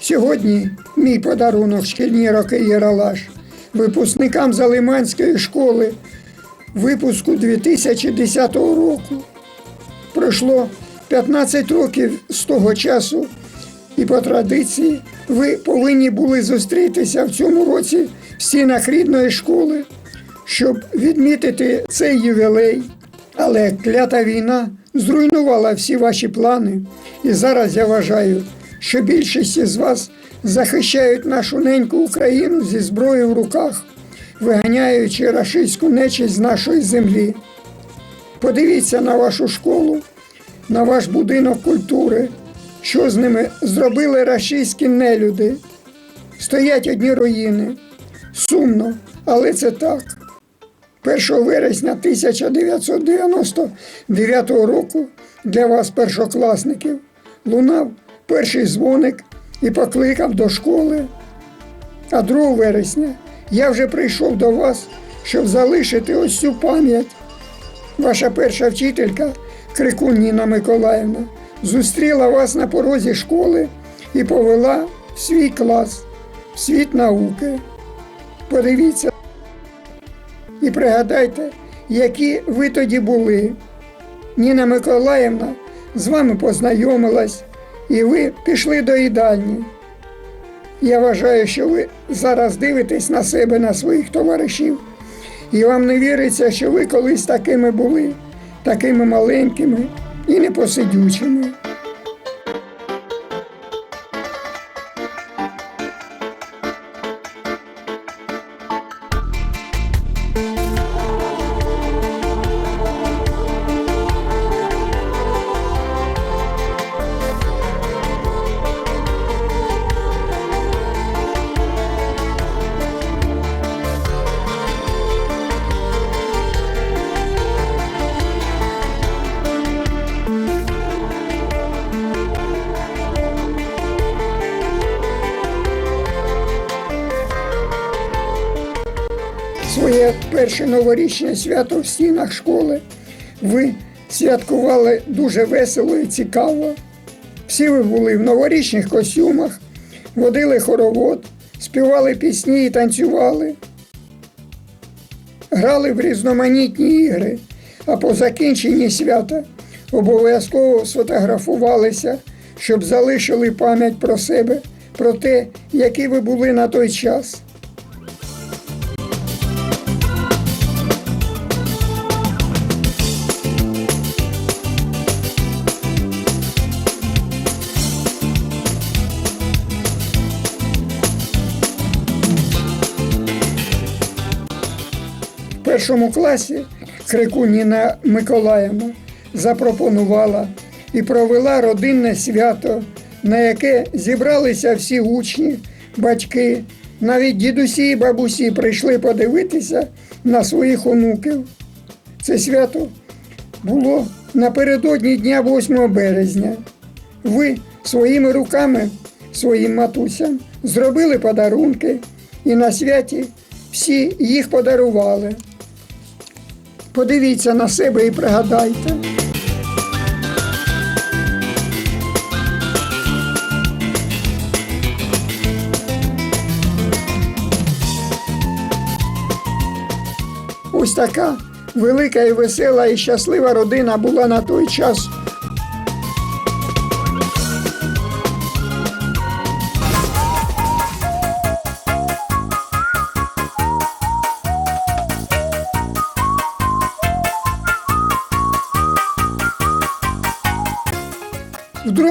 Сьогодні мій подарунок шкільні роки Єралаш випускникам Залиманської школи випуску 2010 року. Пройшло 15 років з того часу, і по традиції ви повинні були зустрітися в цьому році в стінах рідної школи, щоб відмітити цей ювілей. Але клята війна зруйнувала всі ваші плани. І зараз я вважаю, що більшість із вас захищають нашу неньку Україну зі зброєю в руках, виганяючи рашистську нечість з нашої землі. Подивіться на вашу школу, на ваш будинок культури, що з ними зробили рашистські нелюди. Стоять одні руїни. Сумно, але це так. 1 вересня 1999 року для вас, першокласників, лунав перший дзвоник і покликав до школи. А 2 вересня я вже прийшов до вас, щоб залишити ось цю пам'ять. Ваша перша вчителька, Крикун Ніна Миколаївна, зустріла вас на порозі школи і повела в свій клас, в світ науки. Подивіться і пригадайте, які ви тоді були. Ніна Миколаївна з вами познайомилась, і ви пішли до їдальні. Я вважаю, що ви зараз дивитесь на себе, на своїх товаришів, і вам не віриться, що ви колись такими були, такими маленькими і непосидючими. Перше новорічне свято в стінах школи ви святкували дуже весело і цікаво. Всі ви були в новорічних костюмах, водили хоровод, співали пісні і танцювали, грали в різноманітні ігри, а по закінченні свята обов'язково сфотографувалися, щоб залишили пам'ять про себе, про те, які ви були на той час. Першому класі Крику Ніна Миколаївна запропонувала і провела родинне свято, на яке зібралися всі учні, батьки, навіть дідусі і бабусі прийшли подивитися на своїх онуків. Це свято було напередодні дня 8 березня. Ви своїми руками своїм матусям зробили подарунки і на святі всі їх подарували. Подивіться на себе і пригадайте. Ось така велика і весела і щаслива родина була на той час.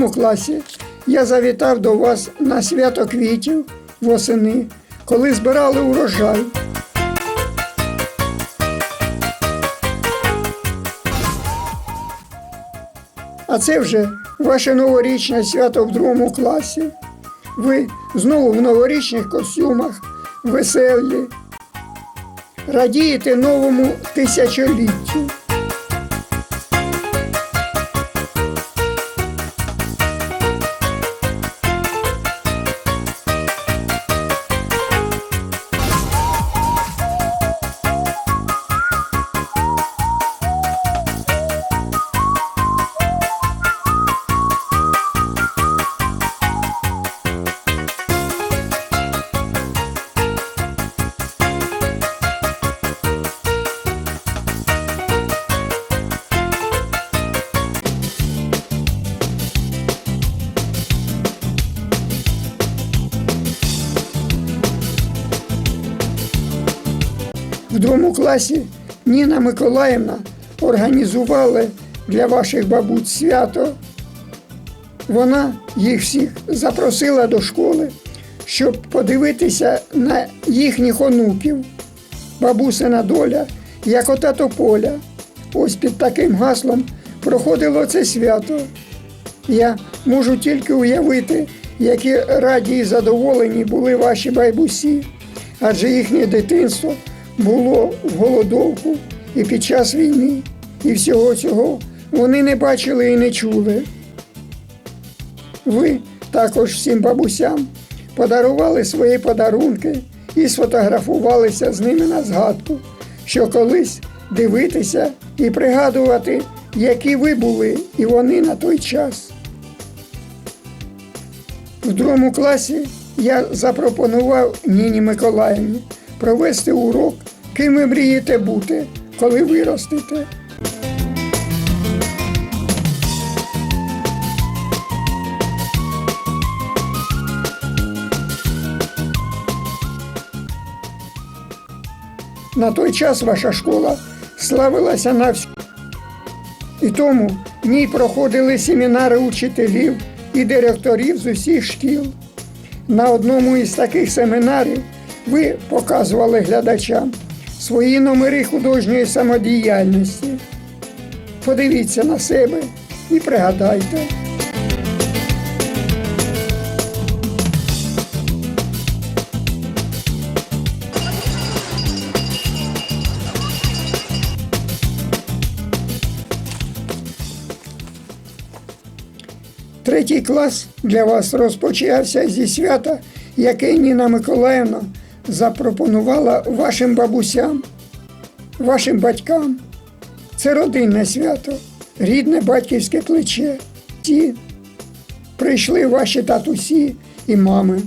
В класі я завітав до вас на свято квітів восени, коли збирали урожай. А це вже ваше новорічне свято в другому класі. Ви знову в новорічних костюмах, веселі, радієте новому тисячоліттю. Класі Ніна Миколаївна організувала для ваших бабусь свято. Вона їх всіх запросила до школи, щоб подивитися на їхніх онуків. Бабусина доля, як ота тополя. Ось під таким гаслом проходило це свято. Я можу тільки уявити, які раді і задоволені були ваші байбусі, адже їхнє дитинство було в голодовку і під час війни, і всього цього вони не бачили і не чули. Ви також всім бабусям подарували свої подарунки і сфотографувалися з ними на згадку, що колись дивитися і пригадувати, які ви були і вони на той час. В другому класі я запропонував Ніні Миколаївні провести урок, ким ви мрієте бути, коли виростете. На той час ваша школа славилася на всю. І тому в ній проходили семінари учителів і директорів з усіх шкіл. На одному із таких семінарів ви показували глядачам свої номери художньої самодіяльності. Подивіться на себе і пригадайте. Третій клас для вас розпочався зі свята, яке Ніна Миколаївна запропонувала вашим бабусям, вашим батькам. Це родинне свято, рідне батьківське плече. Ті прийшли ваші татусі і мами.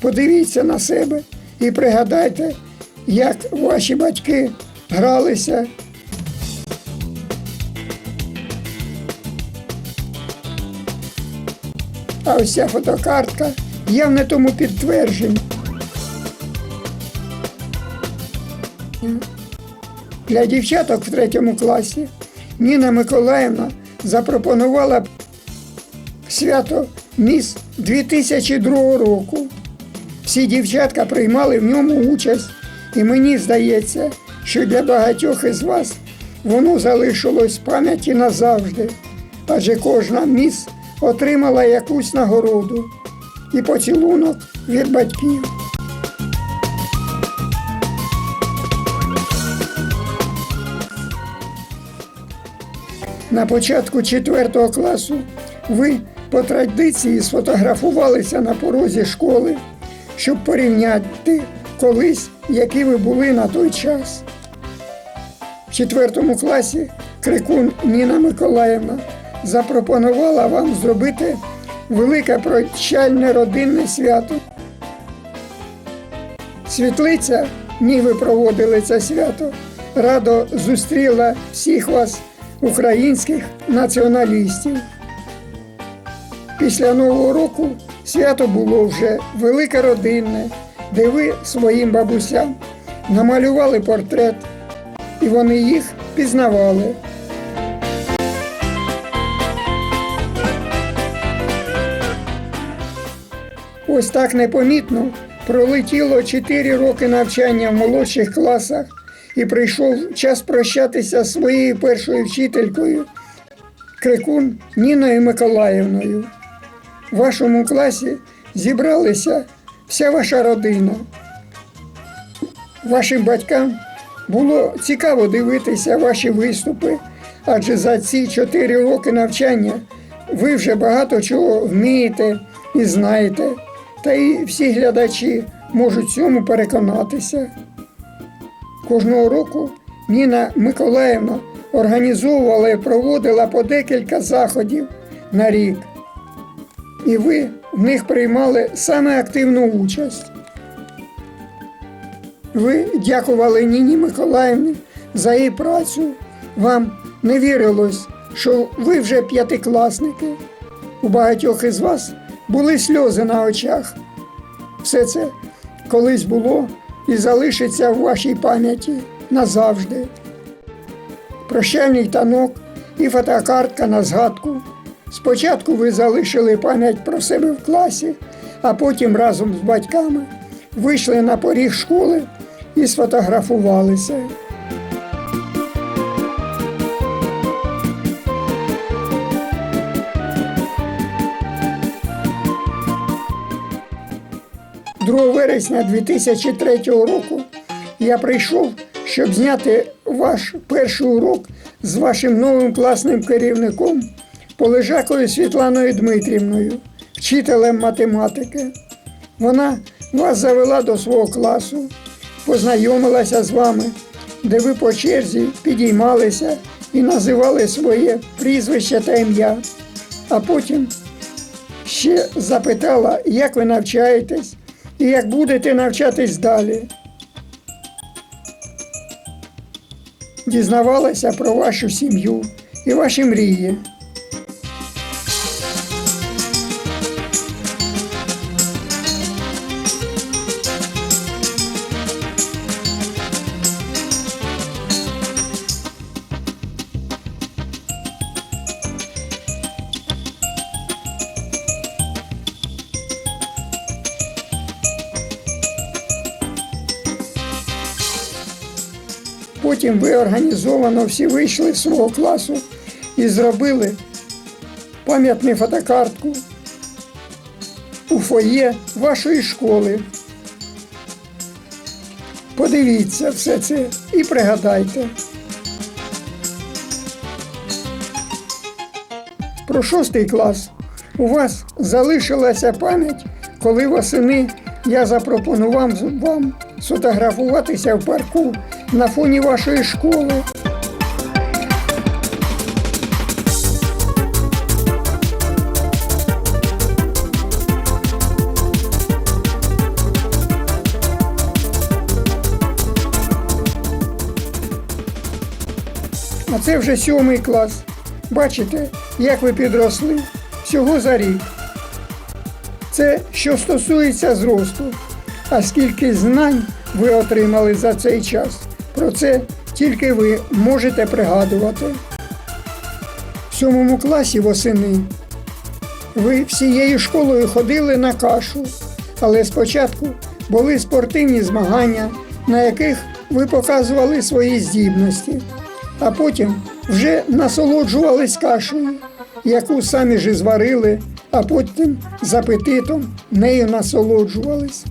Подивіться на себе і пригадайте, як ваші батьки гралися А ось ця фотокартка явне тому підтвердження. Для дівчаток в третьому класі Ніна Миколаївна запропонувала свято Міс 2002 року. Всі дівчатка приймали в ньому участь, і мені здається, що для багатьох із вас воно залишилось в пам'яті назавжди, адже кожна міс отримала якусь нагороду і поцілунок від батьків. На початку 4 класу ви по традиції сфотографувалися на порозі школи, щоб порівняти колись, які ви були на той час. В 4 класі крикун Ніна Миколаївна запропонувала вам зробити велике прощальне родинне свято. Світлиця, ні ви проводили це свято, радо зустріла всіх вас, українських націоналістів. Після Нового року свято було вже велике родинне, де ви своїм бабусям намалювали портрет, і вони їх пізнавали. Ось так непомітно пролетіло 4 роки навчання в молодших класах і прийшов час прощатися з своєю першою вчителькою Крикун Ніною Миколаївною. В вашому класі зібралися вся ваша родина. Вашим батькам було цікаво дивитися ваші виступи, адже за ці 4 роки навчання ви вже багато чого вмієте і знаєте. Та й всі глядачі можуть цьому переконатися. Кожного року Ніна Миколаївна організовувала і проводила по декілька заходів на рік. І ви в них приймали саме активну участь. Ви дякували Ніні Миколаївні за її працю. Вам не вірилось, що ви вже п'ятикласники. У багатьох із вас були сльози на очах. Все це колись було і залишиться в вашій пам'яті. назавжди. Прощальний танок і фотокартка на згадку. Спочатку ви залишили пам'ять про себе в класі, а потім разом з батьками вийшли на поріг школи і сфотографувалися. «2 вересня 2003 року я прийшов, щоб зняти ваш перший урок з вашим новим класним керівником Полежакою Світланою Дмитрівною, вчителем математики. Вона вас завела до свого класу, познайомилася з вами, де ви по черзі підіймалися і називали своє прізвище та ім'я, а потім ще запитала, як ви навчаєтесь і як будете навчатись далі. Дізнавалася про вашу сім'ю і ваші мрії. Потім ви організовано всі вийшли з свого класу і зробили пам'ятну фотокартку у фоє вашої школи. Подивіться все це і пригадайте. Про шостий клас у вас залишилася пам'ять, коли восени я запропонував вам сфотографуватися в парку на фоні вашої школи. А це вже сьомий клас. Бачите, як ви підросли всього за рік. Це що стосується зросту. А скільки знань ви отримали за цей час, про це тільки ви можете пригадувати. В сьомому класі восени ви всією школою ходили на кашу, але спочатку були спортивні змагання, на яких ви показували свої здібності, а потім вже насолоджувались кашею, яку самі ж і зварили, а потім з апетитом нею насолоджувались.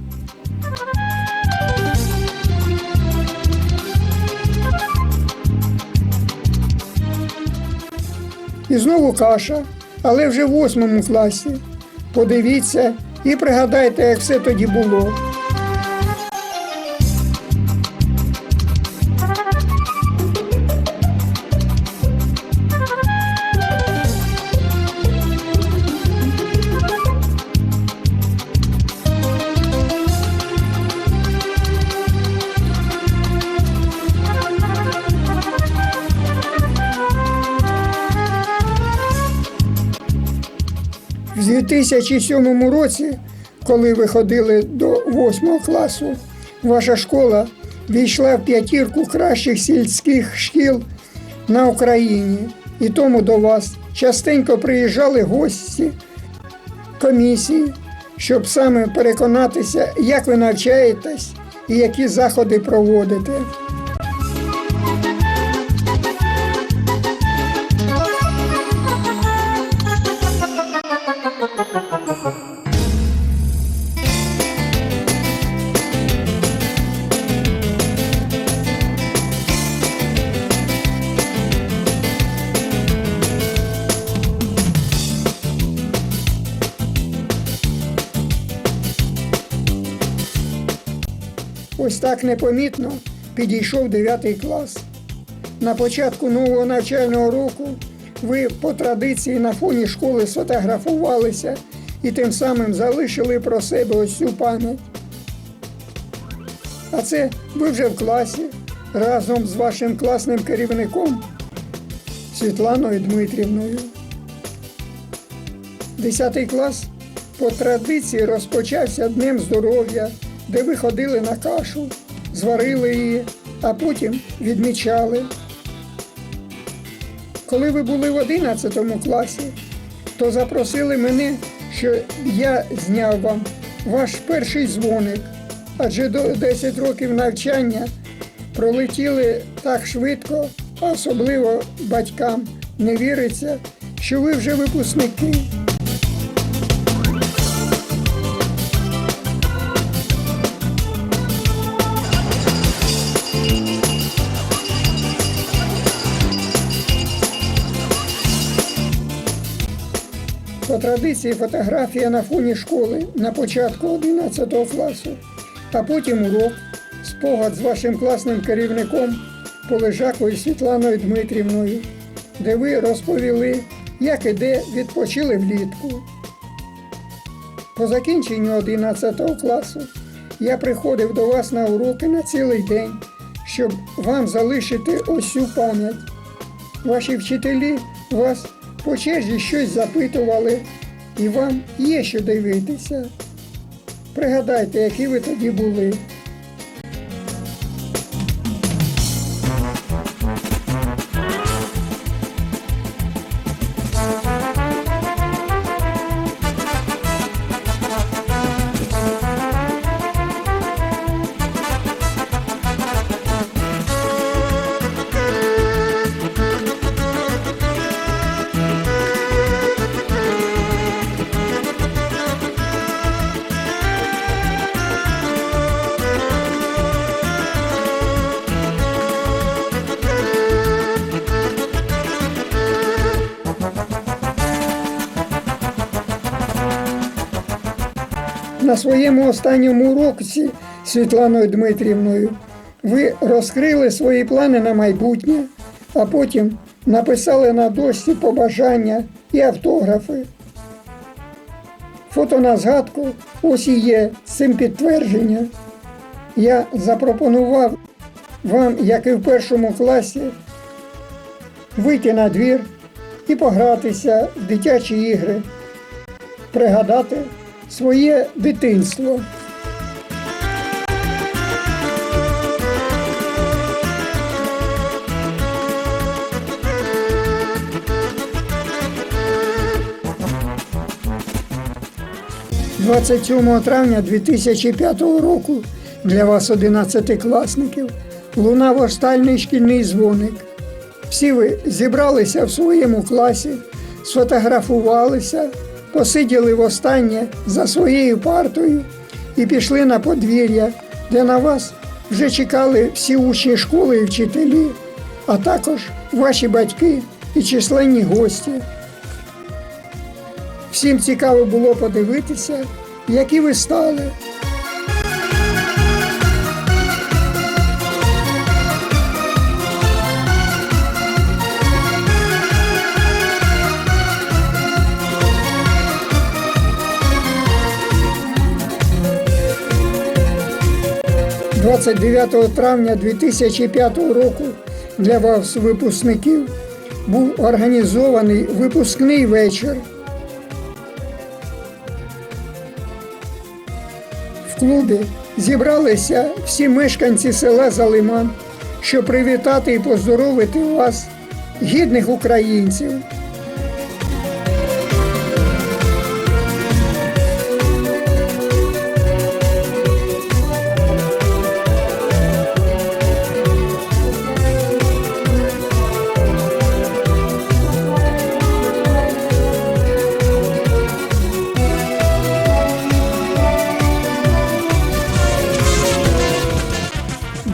І знову каша, але вже в восьмому класі. Подивіться і пригадайте, як все тоді було. 2007 році, коли ви ходили до 8 класу, ваша школа війшла в п'ятірку кращих сільських шкіл на Україні. І тому до вас частенько приїжджали гості комісії, щоб саме переконатися, як ви навчаєтесь і які заходи проводите. Ось так непомітно підійшов 9 клас. На початку нового навчального року ви по традиції на фоні школи сфотографувалися і тим самим залишили про себе ось цю пам'ять. А це ви вже в класі разом з вашим класним керівником Світланою Дмитрівною. Десятий клас по традиції розпочався Днем здоров'я, де ви ходили на кашу, зварили її, а потім відмічали. Коли ви були в 11 класі, то запросили мене, що я зняв вам ваш перший дзвоник, адже до 10 років навчання пролетіли так швидко, особливо батькам не віриться, що ви вже випускники. По традиції фотографія на фоні школи на початку 11 класу, а потім урок, спогад з вашим класним керівником Полежакою Світланою Дмитрівною, де ви розповіли, як і де відпочили влітку. По закінченню 11 класу я приходив до вас на уроки на цілий день, щоб вам залишити ось цю пам'ять. Ваші вчителі вас по черзі щось запитували, і вам є що дивитися. Пригадайте, які ви тоді були. Своєму останньому уроці Світланою Дмитрівною ви розкрили свої плани на майбутнє, а потім написали на дошці побажання і автографи. Фото на згадку ось і є цим підтвердження. Я запропонував вам, як і в першому класі, вийти на двір і погратися в дитячі ігри, пригадати своє дитинство. – 27 травня 2005 року для вас, 11-класників, лунав оштальний шкільний дзвоник. Всі ви зібралися в своєму класі, сфотографувалися, посиділи востаннє за своєю партою і пішли на подвір'я, де на вас вже чекали всі учні школи і вчителі, а також ваші батьки і численні гості. Всім цікаво було подивитися, які ви стали. – 29 травня 2005 року для вас, випускників, був організований випускний вечір. В клубі зібралися всі мешканці села Залиман, щоб привітати і поздоровити вас, гідних українців.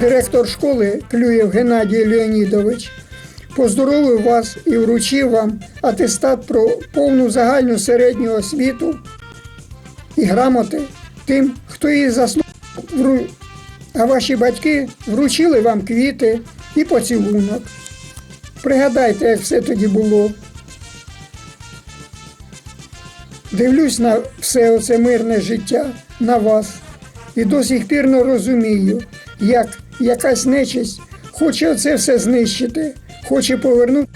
Директор школи Клюєв Геннадій Леонідович поздоровив вас і вручив вам атестат про повну загальну середню освіту і грамоти тим, хто її. Вру- А ваші батьки вручили вам квіти і поцілунок. Пригадайте, як все тоді було. Дивлюсь на все оце мирне життя, на вас, і до сих пір не розумію, як якась нечисть хоче це все знищити, хоче повернути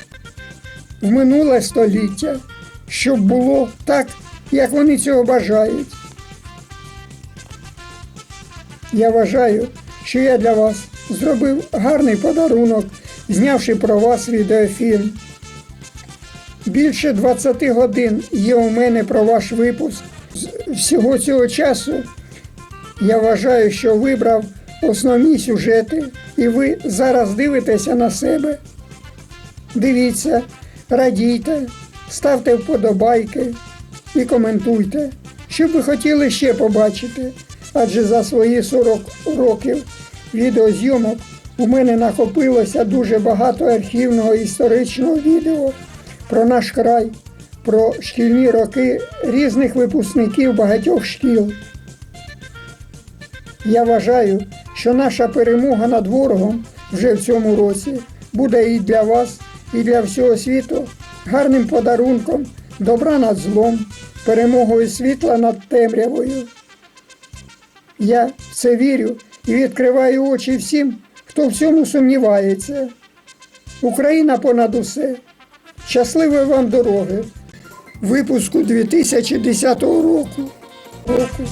в минуле століття, щоб було так, як вони цього бажають. Я вважаю, що я для вас зробив гарний подарунок, знявши про вас відеофільм. Більше 20 годин є у мене про ваш випуск. З всього цього часу я вважаю, що вибрав основні сюжети, і ви зараз дивитеся на себе. Дивіться, радійте, ставте вподобайки і коментуйте, що ви хотіли ще побачити. Адже за свої 40 років відеозйомок у мене накопилося дуже багато архівного історичного відео про наш край, про шкільні роки різних випускників багатьох шкіл. Я вважаю, що наша перемога над ворогом вже в цьому році буде і для вас, і для всього світу гарним подарунком добра над злом, перемогою світла над темрявою. Я в це вірю і відкриваю очі всім, хто в цьому сумнівається. Україна понад усе. Щасливої вам дороги. Випуску 2010 року. року.